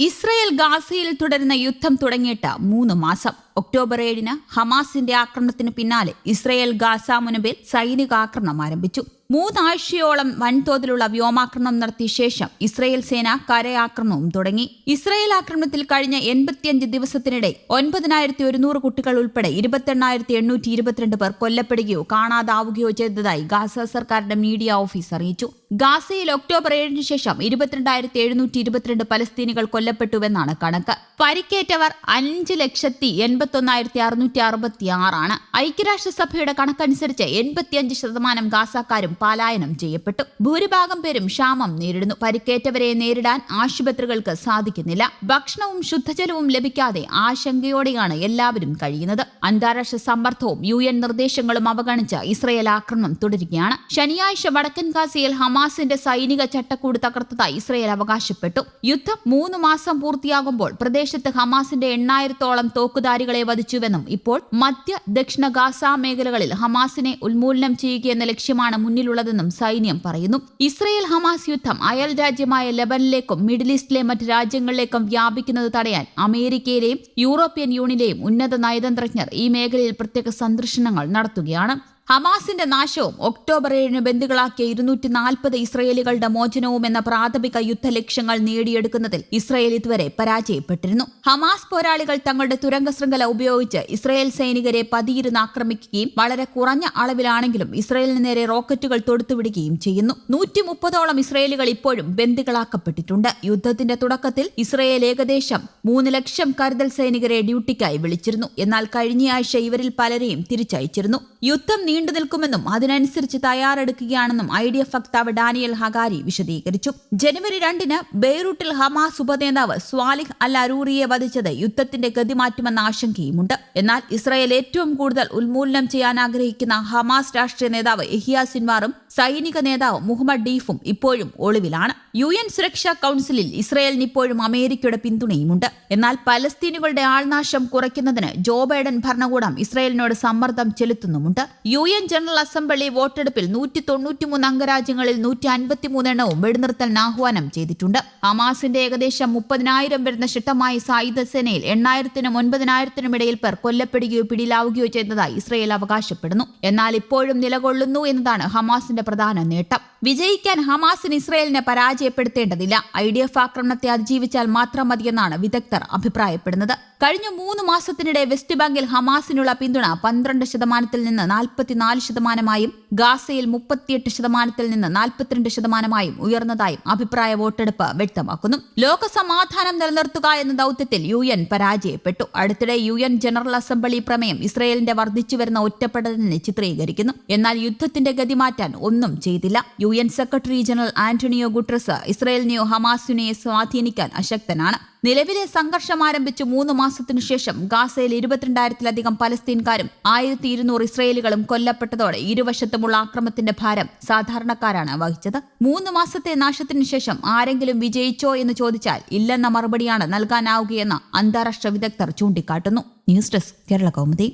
Israel ഗാസയിൽ തുടരുന്ന യുദ്ധം തുടങ്ങിയിട്ട് മൂന്ന് മാസം. ഒക്ടോബർ ഏഴിന് ഹമാസിന്റെ ആക്രമണത്തിന് പിന്നാലെ ഇസ്രയേൽ ഗാസ മുനമ്പിൽ സൈനികാക്രമണം ആരംഭിച്ചു. മൂന്നാഴ്ചയോളം വൻതോതിലുള്ള വ്യോമാക്രമണം നടത്തിയ ശേഷം ഇസ്രയേൽ സേന കരയാക്രമണവും തുടങ്ങി. ഇസ്രയേൽ ആക്രമണത്തിൽ കഴിഞ്ഞ എൺപത്തിയഞ്ച് ദിവസത്തിനിടെ ഒൻപതിനായിരത്തി ഒരുന്നൂറ് കുട്ടികൾ ഉൾപ്പെടെ ഇരുപത്തെണ്ണായിരത്തി എണ്ണൂറ്റി ഇരുപത്തിരണ്ട് പേർ കൊല്ലപ്പെടുകയോ കാണാതാവുകയോ ചെയ്തതായി ഗാസ സർക്കാരിന്റെ മീഡിയ ഓഫീസ് അറിയിച്ചു. ഗാസയിൽ ഒക്ടോബർ ഏഴിന് ശേഷം ഇരുപത്തിരണ്ടായിരത്തി എഴുന്നൂറ്റി ഇരുപത്തിരണ്ട് പലസ്തീനികൾ കൊല്ലപ്പെട്ടുവെന്നാണ് കണക്ക്. പരിക്കേറ്റവർ അഞ്ച് ലക്ഷത്തി എൺപത്തൊന്നായിരത്തി അറുന്നൂറ്റി അറുപത്തി ആറാണ് ഐക്യരാഷ്ട്രസഭയുടെ കണക്കനുസരിച്ച് എൺപത്തിയഞ്ച് ശതമാനം ഗാസാക്കാരും പലായനം ചെയ്യപ്പെട്ടു. ഭൂരിഭാഗം പേരും ക്ഷാമം നേരിടുന്നു. പരിക്കേറ്റവരെ നേരിടാൻ ആശുപത്രികൾക്ക് സാധിക്കുന്നില്ല. ഭക്ഷണവും ശുദ്ധജലവും ലഭിക്കാതെ ആശങ്കയോടെയാണ് എല്ലാവരും കഴിയുന്നത്. അന്താരാഷ്ട്ര സമ്മർദ്ദവും യു എൻ നിർദ്ദേശങ്ങളും അവഗണിച്ച് ഇസ്രയേൽ ആക്രമണം തുടരുകയാണ്. ശനിയാഴ്ച വടക്കൻ ഗാസയിൽ ഹമാസിന്റെ സൈനിക ചട്ടക്കൂട് തകർത്തതായി ഇസ്രയേൽ അവകാശപ്പെട്ടു. യുദ്ധം മൂന്ന് മാസം പൂർത്തിയാകുമ്പോൾ പ്രദേശത്ത് ഹമാസിന്റെ എണ്ണായിരത്തോളം തോക്കുധാരികളെ വധിച്ചുവെന്നും ഇപ്പോൾ മധ്യ ദക്ഷിണ ഗാസ മേഖലകളിൽ ഹമാസിനെ ഉന്മൂലനം ചെയ്യുകയെന്ന ലക്ഷ്യമാണ് മുന്നിലുള്ളതെന്നും സൈന്യം പറയുന്നു. ഇസ്രയേൽ ഹമാസ് യുദ്ധം അയൽ രാജ്യമായ ലെബനിലേക്കും മിഡിൽ ഈസ്റ്റിലെ മറ്റ് രാജ്യങ്ങളിലേക്കും വ്യാപിക്കുന്നത് തടയാൻ അമേരിക്കയിലെയും യൂറോപ്യൻ യൂണിയനിലെയും ഉന്നത നയതന്ത്രജ്ഞർ ഈ മേഖലയിൽ പ്രത്യേക സന്ദർശനങ്ങൾ നടത്തുകയാണ്. ഹമാസിന്റെ നാശവും ഒക്ടോബർ ഏഴിന് ബന്ദികളാക്കിയ ഇരുന്നൂറ്റി നാൽപ്പത് ഇസ്രയേലികളുടെ മോചനവും എന്ന പ്രാഥമിക യുദ്ധ ലക്ഷ്യങ്ങൾ നേടിയെടുക്കുന്നതിൽ ഇസ്രയേൽ ഇതുവരെ പരാജയപ്പെട്ടിരുന്നു. ഹമാസ് പോരാളികൾ തങ്ങളുടെ തുരങ്ക ശൃംഖല ഉപയോഗിച്ച് ഇസ്രയേൽ സൈനികരെ പതിയിരുന്ന് ആക്രമിക്കുകയും വളരെ കുറഞ്ഞ അളവിലാണെങ്കിലും ഇസ്രയേലിന് നേരെ റോക്കറ്റുകൾ തൊടുത്തുവിടുകയും ചെയ്യുന്നു. നൂറ്റി മുപ്പതോളം ഇസ്രയേലുകൾ ഇപ്പോഴും ബന്ദികളാക്കപ്പെട്ടിട്ടുണ്ട്. യുദ്ധത്തിന്റെ തുടക്കത്തിൽ ഇസ്രയേൽ ഏകദേശം മൂന്ന് ലക്ഷം കരുതൽ സൈനികരെ ഡ്യൂട്ടിക്കായി വിളിച്ചിരുന്നു. എന്നാൽ കഴിഞ്ഞയാഴ്ച ഇവരിൽ പലരെയും തിരിച്ചയച്ചിരുന്നു. യുദ്ധം നീണ്ടു നിൽക്കുമെന്നും അതിനനുസരിച്ച് തയ്യാറെടുക്കുകയാണെന്നും ഐ ഡി എഫ് വക്താവ് ഡാനിയൽ ഹഗാരി വിശദീകരിച്ചു. ജനുവരി രണ്ടിന് ബെയ്റൂട്ടിൽ ഹമാസ് ഉപനേതാവ് സ്വാലിഹ് അൽ അരൂറിയെ വധിച്ചത് യുദ്ധത്തിന്റെ ഗതി മാറ്റുമെന്ന ആശങ്കയുമുണ്ട്. എന്നാൽ ഇസ്രായേൽ ഏറ്റവും കൂടുതൽ ഉന്മൂലനം ചെയ്യാൻ ആഗ്രഹിക്കുന്ന ഹമാസ് രാഷ്ട്രീയ നേതാവ് എഹിയ സിൻവാറും സൈനിക നേതാവ് മുഹമ്മദ് ഡീഫും ഇപ്പോഴും ഒളിവിലാണ്. യു എൻ സുരക്ഷാ കൌൺസിലിൽ ഇസ്രായേലിന് ഇപ്പോഴും അമേരിക്കയുടെ പിന്തുണയുമുണ്ട്. എന്നാൽ പലസ്തീനുകളുടെ ആൾനാശം കുറയ്ക്കുന്നതിന് ജോ ബൈഡൻ ഭരണകൂടം ഇസ്രായേലിനോട് സമ്മർദ്ദം ചെലുത്തുന്നുമുണ്ട്. യു എൻ ജനറൽ അസംബ്ലി വോട്ടെടുപ്പിൽ നൂറ്റി തൊണ്ണൂറ്റിമൂന്ന് അംഗരാജ്യങ്ങളിൽ നൂറ്റി അൻപത്തിമൂന്ന് എണ്ണവും വെടിനിർത്തലിന് ആഹ്വാനം ചെയ്തിട്ടുണ്ട്. ഹമാസിന്റെ ഏകദേശം മുപ്പതിനായിരം വരുന്ന ശക്തമായ സായുധ സേനയിൽ എണ്ണായിരത്തിനും ഒൻപതിനായിരത്തിനും ഇടയിൽ പേർ കൊല്ലപ്പെടുകയോ പിടിയിലാവുകയോ ചെയ്തതായി ഇസ്രയേൽ അവകാശപ്പെടുന്നു. എന്നാൽ ഇപ്പോഴും നിലകൊള്ളുന്നു എന്നതാണ് ഹമാസിന്റെ പ്രധാന നേട്ടം. വിജയിക്കാൻ ഹമാസിന് ഇസ്രയേലിനെ പരാജയപ്പെടുത്തേണ്ടതില്ല. ഐ ഡി എഫ് ആക്രമണത്തെ അതിജീവിച്ചാൽ മാത്രം മതിയെന്നാണ് വിദഗ്ധർ അഭിപ്രായപ്പെടുന്നത്. കഴിഞ്ഞ മൂന്ന് മാസത്തിനിടെ വെസ്റ്റ് ബാങ്കിൽ ഹമാസിനുള്ള പിന്തുണ പന്ത്രണ്ട് ശതമാനത്തിൽ നിന്ന് നാൽപ്പത്തിനാല് ശതമാനമായും ഗാസയിൽ മുപ്പത്തിയെട്ട് ശതമാനത്തിൽ നിന്ന് നാൽപ്പത്തിരണ്ട് ശതമാനമായും ഉയർന്നതായും അഭിപ്രായ വോട്ടെടുപ്പ് വ്യക്തമാക്കുന്നു. ലോക സമാധാനം നിലനിർത്തുക എന്ന ദൌത്യത്തിൽ യു എൻ പരാജയപ്പെട്ടു. അടുത്തിടെ യു എൻ ജനറൽ അസംബ്ലി പ്രമേയം ഇസ്രയേലിന്റെ വർദ്ധിച്ചുവരുന്ന ഒറ്റപ്പെടലിനെ ചിത്രീകരിക്കുന്നു. എന്നാൽ യുദ്ധത്തിന്റെ ഗതി മാറ്റാൻ ഒന്നും ചെയ്തില്ല. U N secretary general Antonio Guterres ഇസ്രയേലിനെയോ ഹമാസിനെയോ സ്വാധീനിക്കാൻ അശക്തനാണ്. നിലവിലെ സംഘർഷം ആരംഭിച്ച് മൂന്ന് മാസത്തിനു ശേഷം ഗാസയിൽ ഇരുപത്തിരണ്ടായിരത്തിലധികം പലസ്തീൻകാരും ആയിരത്തി ഇരുന്നൂറ് ഇസ്രയേലുകളും കൊല്ലപ്പെട്ടതോടെ ഇരുവശത്തുമുള്ള ആക്രമത്തിന്റെ ഭാരം സാധാരണക്കാരാണ് വഹിച്ചത്. മൂന്ന് മാസത്തെ നാശത്തിനു ശേഷം ആരെങ്കിലും വിജയിച്ചോ എന്ന് ചോദിച്ചാൽ ഇല്ലെന്ന മറുപടിയാണ് നൽകാനാവുകയെന്ന് അന്താരാഷ്ട്ര വിദഗ്ധർ ചൂണ്ടിക്കാട്ടുന്നു. News desk Kerala Kaumudi.